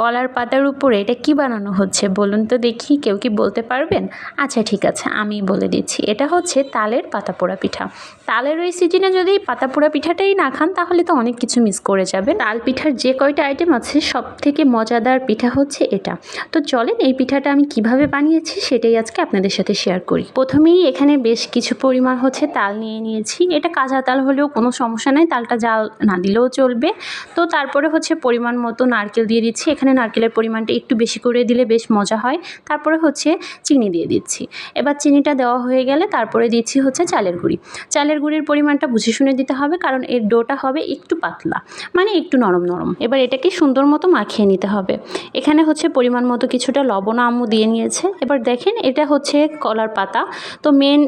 কলার পাতার উপরে এটা কি বানানো হচ্ছে বলুন তো দেখি, কেউ কি বলতে পারবেন? আচ্ছা ঠিক আছে আমি বলে দিচ্ছি। এটা হচ্ছে তালের পাতা পোড়া পিঠা। তালের ওই সিজনে যদি পাতা পোড়া পিঠাটাই না খান, তাহলে তো অনেক কিছু মিস করে যাবেন। তাল পিঠার যে কয়টা আইটেম আছে সব থেকে মজাদার পিঠা হচ্ছে এটা। তো চলেন, এই পিঠাটা আমি কীভাবে বানিয়েছি সেটাই আজকে আপনাদের সাথে শেয়ার করি। প্রথমেই এখানে বেশ কিছু পরিমাণ হচ্ছে তাল নিয়ে নিয়েছি। এটা কাঁচা তাল হলেও কোনো সমস্যা নাই, তালটা জাল না দিলেও চলবে। তো তারপরে হচ্ছে পরিমাণ মতো নারকেল দিয়ে দিচ্ছি। এখানে নারকেলের পরিমাণটা একটু বেশি করে দিলে বেশ মজা হয়। তারপরে হচ্ছে চিনি দিয়ে দিচ্ছি। এবার চিনিটা দেওয়া হয়ে গেলে তারপরে দিচ্ছি হচ্ছে চালের গুঁড়ি। চালের গুঁড়ির পরিমাণটা বুঝে শুনে দিতে হবে কারণ এর ডোটা হবে একটু পাতলা মানে একটু নরম নরম। এবার এটাকে সুন্দর মতো মাখিয়ে নিতে হবে। এখানে হচ্ছে পরিমাণ মতো কিছুটা লবণ আম্মু দিয়ে নিয়েছে। এবার দেখেন এটা হচ্ছে কলার পাতা। তো মেন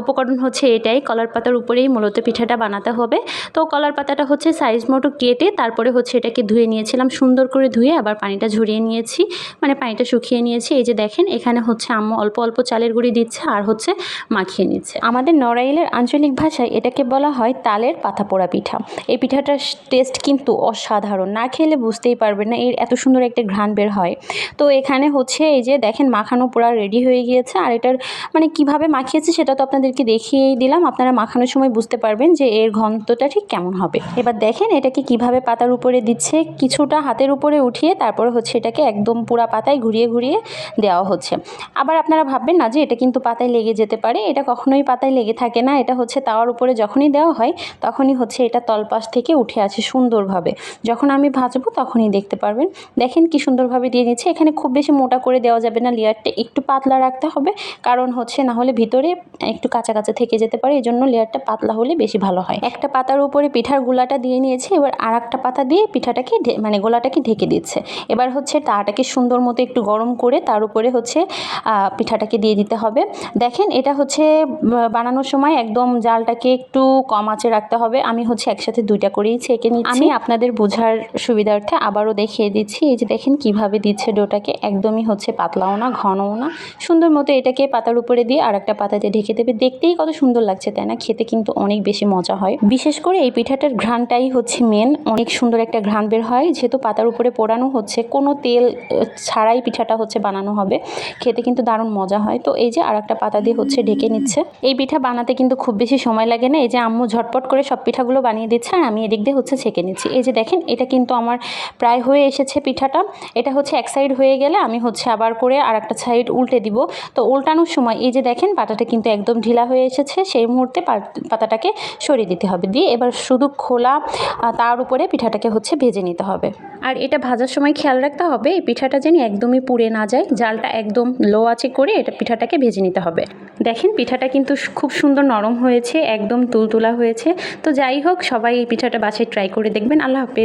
উপকরণ হচ্ছে এটাই। কলার পাতার উপরেই মূলত পিঠাটা বানাতে হবে। তো কলার পাতাটা হচ্ছে সাইজ মতো কেটে তারপরে হচ্ছে এটাকে ধুয়ে নিয়েছিলাম। সুন্দর করে ধুয়ে আবার পানিটা ঝরিয়ে নিয়েছি মানে পানিটা শুকিয়ে নিয়েছি। এই যে দেখেন, এখানে হচ্ছে আম্মু অল্প অল্প চালের গুঁড়ি দিচ্ছে আর হচ্ছে মাখিয়ে নিচ্ছে। আমাদের নড়াইলের আঞ্চলিক ভাষায় এটাকে বলা হয় তালের পাতা পোড়া পিঠা। এই পিঠাটার টেস্ট কিন্তু অসাধারণ। না খেলে বুঝতেই পারবেন না, এর এত সুন্দর একটা ঘ্রাণ বের হয়। তো এখানে হচ্ছে এই যে দেখেন, মাখানো পোড়া রেডি হয়ে গিয়েছে। আর এটার মানে কীভাবে মাখিয়েছি সেটা তো আপনাদেরকে দেখিয়েই দিলাম। আপনারা মাখানোর সময় বুঝতে পারবেন যে এর ঘনত্বটা ঠিক কেমন হবে। এবার দেখেন, এটাকে কীভাবে পাতার উপরে দিচ্ছে। কিছুটা হাতের উপরে উঠিয়ে তারপরে হচ্ছে এটাকে একদম পুরা পাতায় ঘুরিয়ে ঘুরিয়ে দেওয়া হচ্ছে। আবার আপনারা ভাববেন না যে এটা কিন্তু পাতায় লেগে যেতে পারে, এটা কখনোই পাতায় লেগে থাকে না, এটা হচ্ছে তাওয়ার উপরে যখনই দেওয়া হয় তখনই হচ্ছে এটা তলপাশ থেকে উঠে আসে সুন্দরভাবে। যখন আমি ভাজবো তখনই দেখতে পারবেন। দেখেন কি সুন্দরভাবে দিয়ে নিচ্ছে, এখানে খুব বেশি মোটা করে দেওয়া যাবে না, লেয়ারটা একটু পাতলা রাখতে হবে, কারণ হচ্ছে না হলে ভিতরে একটু কাঁচা কাঁচা থেকে যেতে পারে এই জন্য লেয়ারটা পাতলা হলে বেশি ভালো হয়। একটা পাতার উপরে পিঠার গোলাটা দিয়ে নিয়েছে, এবার আর একটা পাতা দিয়ে পিঠাটাকে মানে গোলাটাকে ঢেকে দিচ্ছে। এবার হচ্ছে তাটাকে সুন্দর মতো একটু গরম করে তার উপরে হচ্ছে পিঠাটাকে দিয়ে দিতে হবে। দেখেন, এটা হচ্ছে বানানোর সময় একদম জালটাকে একটু কম আঁচে রাখতে হবে। আমি হচ্ছে একসাথে দুইটা করেই ছেঁকে নিচ্ছি। আমি আপনাদের বোঝার সুবিধার্থে আবারও দেখিয়ে দিচ্ছি। এই যে দেখেন কীভাবে দিচ্ছে ডোটাকে, একদমই হচ্ছে পাতলাও না, ঘনও না। সুন্দর মতো এটাকে পাতার উপরে দিয়ে আর একটা পাতাতে ঢেকে দেবে। দেখতেই কত সুন্দর লাগছে, তাই না? খেতে কিন্তু অনেক বেশি মজা হয়। বিশেষ করে এই পিঠাটার ঘ্রাণটাই হচ্ছে মেন অনেক সুন্দর একটা ঘ্রাণ বের হয়। যেহেতু পাতার উপরে পোড়ানো হচ্ছে কোনো তেল ছাড়াই পিঠাটা হচ্ছে বানানো হবে। খেতে কিন্তু দারুণ মজা হয়। তো এই যে আর একটা পাতা দিয়ে হচ্ছে ঢেকে নিচ্ছে। এই পিঠা বানাতে কিন্তু খুব বেশি সময় লাগে না। এই যে আম্মু ঝটপট করে সব পিঠাগুলো বানিয়ে দিচ্ছে আর আমি এদিক দিয়ে হচ্ছে ছেঁকে নিচ্ছি। এই যে দেখেন, এটা কিন্তু আমার প্রায় হয়ে এসেছে পিঠাটা। এটা হচ্ছে এক সাইড হয়ে গেলে আমি হচ্ছে আবার করে আর একটা সাইড উল্টে দিব। তো উল্টানোর সময় এই যে দেখেন, পাতাটা কিন্তু একদম ঢিলা হয়ে এসেছে। সেই মুহূর্তে পাতাটাকে সরিয়ে দিতে হবে। দিয়ে এবার শুধু খোলা তার উপরে পিঠাটাকে হচ্ছে ভেজে নিতে হবে। আর এটা ভাজার সময় খেয়াল রাখতে হবে, এই পিঠাটা যেন একদমই পুড়ে না যায়। জালটা একদম লো আছে করে এটা পিঠাটাকে ভেজে নিতে হবে। দেখেন, পিঠাটা কিন্তু খুব সুন্দর নরম হয়েছে, একদম তুলতুলা হয়েছে। তো যাই হোক, সবাই এই পিঠাটা বাসায় ট্রাই করে দেখবেন। আল্লাহ হাফেজ।